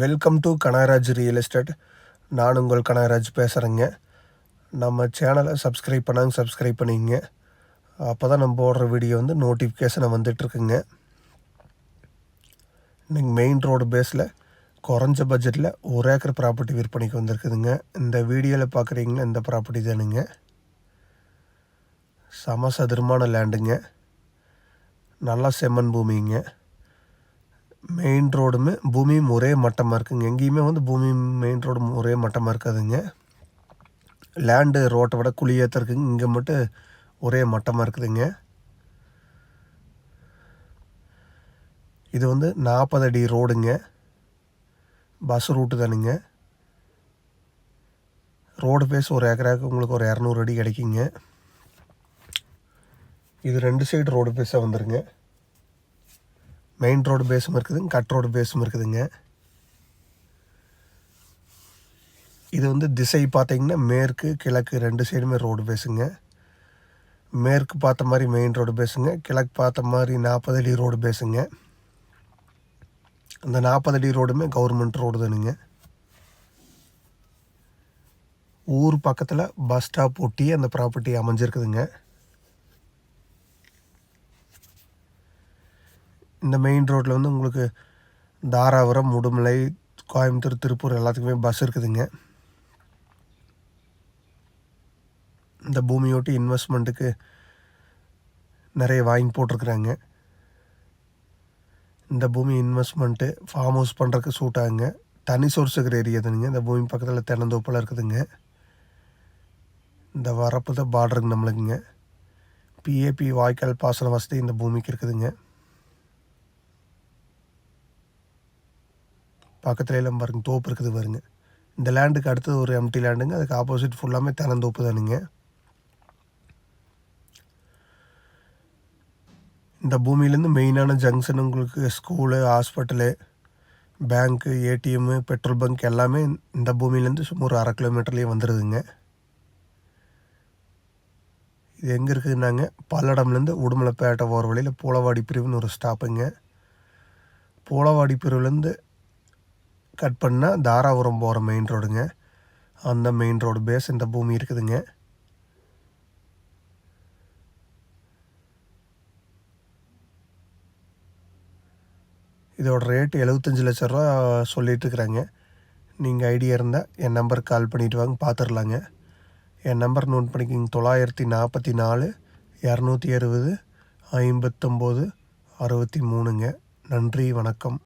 Welcome to Kanagaraj real estate நான் உங்கள் கனகராஜ் பேசுகிறேங்க நம்ம சேனலை சப்ஸ்கிரைப் பண்ணாங்க சப்ஸ்கிரைப் பண்ணிங்க. அப்போ தான் நம்ம போடுற வீடியோ வந்து நோட்டிஃபிகேஷனை வந்துட்டுருக்குங்க. இன்றைக்கி மெயின் ரோடு பேஸில் குறைஞ்ச பட்ஜெட்டில் ஒரு ஏக்கர் ப்ராப்பர்ட்டி விற்பனைக்கு வந்திருக்குதுங்க. இந்த வீடியோவில் பார்க்குறீங்களா இந்த ப்ராப்பர்ட்டி தானுங்க. சமசதுரமான லேண்டுங்க நல்லா செம்மன் பூமிங்க. மெயின் ரோடுமே பூமியும் ஒரே மட்டமாக இருக்குங்க. எங்கேயுமே வந்து பூமி மெயின் ரோடு ஒரே மட்டமாக இருக்காதுங்க. லேண்டு ரோட்டை விட குழியேற்ற இருக்குங்க. இங்கே மட்டும் ஒரே மட்டமாக இருக்குதுங்க. இது வந்து நாற்பது அடி ரோடுங்க. பஸ் ரூட்டு தானுங்க. ரோடு பேஸ் ஒரு ஏக்கராக்கு உங்களுக்கு ஒரு இரநூறு அடி கிடைக்குங்க. இது ரெண்டு சைடு ரோடு பேஸாக வந்துருங்க. மெயின் ரோடு பேஸும் இருக்குதுங்க கட் ரோடு பேஸும் இருக்குதுங்க. இது வந்து திசை பார்த்திங்கன்னா மேற்கு கிழக்கு ரெண்டு சைடுமே ரோடு பேஸுங்க மேற்கு பார்த்த மாதிரி மெயின் ரோடு பேஸுங்க கிழக்கு பார்த்த மாதிரி நாற்பது அடி ரோடு பேஸுங்க அந்த நாற்பது அடி ரோடுமே கவர்மெண்ட் ரோடு தானுங்க. ஊர் பக்கத்தில் பஸ் ஸ்டாப் ஒட்டி அந்த ப்ராப்பர்ட்டி அமைஞ்சிருக்குதுங்க. இந்த மெயின் ரோட்டில் வந்து உங்களுக்கு தாராபுரம் முடுமலை கோயம்புத்தூர் திருப்பூர் எல்லாத்துக்குமே பஸ் இருக்குதுங்க. இந்த பூமியோட்டி இன்வெஸ்ட்மெண்ட்டுக்கு நிறைய வாங்கி போட்டிருக்குறாங்க. இந்த பூமி இன்வெஸ்ட்மெண்ட்டு ஃபார்ம் ஹவுஸ் பண்ணுறதுக்கு சூட் ஆகுங்க. தனி சோர்ஸ் இருக்கிற ஏரியா தானுங்க. இந்த பூமி பக்கத்தில் தென்னந்தோப்பில் இருக்குதுங்க. இந்த வரப்பு தான் பார்டருங்க நம்மளுக்குங்க. பிஏபி வாய்க்கால் பாசன வசதி இந்த பூமிக்கு இருக்குதுங்க. பக்கத்துல எல்லாம் பாருங்க தோப்பு இருக்குது பாருங்க. இந்த லேண்டுக்கு அடுத்தது ஒரு எம்டி லேண்டுங்க அதுக்கு ஆப்போசிட் ஃபுல்லாமே தென்னந்தோப்பு தானுங்க. இந்த பூமியிலேருந்து மெயினான ஜங்ஷன் உங்களுக்கு school hospital bank ATM petrol bunk எல்லாமே இந்த பூமியிலேருந்து சும்மா ஒரு அரை கிலோமீட்டர்லேயே வந்துடுதுங்க இது எங்கே இருக்குதுன்னாங்க பல்லடம்லேருந்து உடுமலைப்பேட்டை போகிற வழியில் பூலவாடி பிரிவுன்னு ஒரு ஸ்டாப்புங்க பூலவாடி பிரிவுலேருந்து கட் பண்ணால் தாராபுரம் போகிற மெயின் ரோடுங்க அந்த மெயின் ரோடு பேஸ் இந்த பூமி இருக்குதுங்க. இதோட ரேட்டு எழுபத்தஞ்சி லட்ச ரூபா சொல்லிகிட்ருக்குறாங்க நீங்கள் ஐடியா இருந்தால் என் நம்பருக்கு கால் பண்ணிவிட்டு வாங்க பார்த்துடலாங்க என் நம்பர் நோட் பண்ணிக்கிங்க தொள்ளாயிரத்தி நாற்பத்தி நாலு இரநூத்தி அறுபது ஐம்பத்தொம்போது அறுபத்தி மூணுங்க. நன்றி வணக்கம்.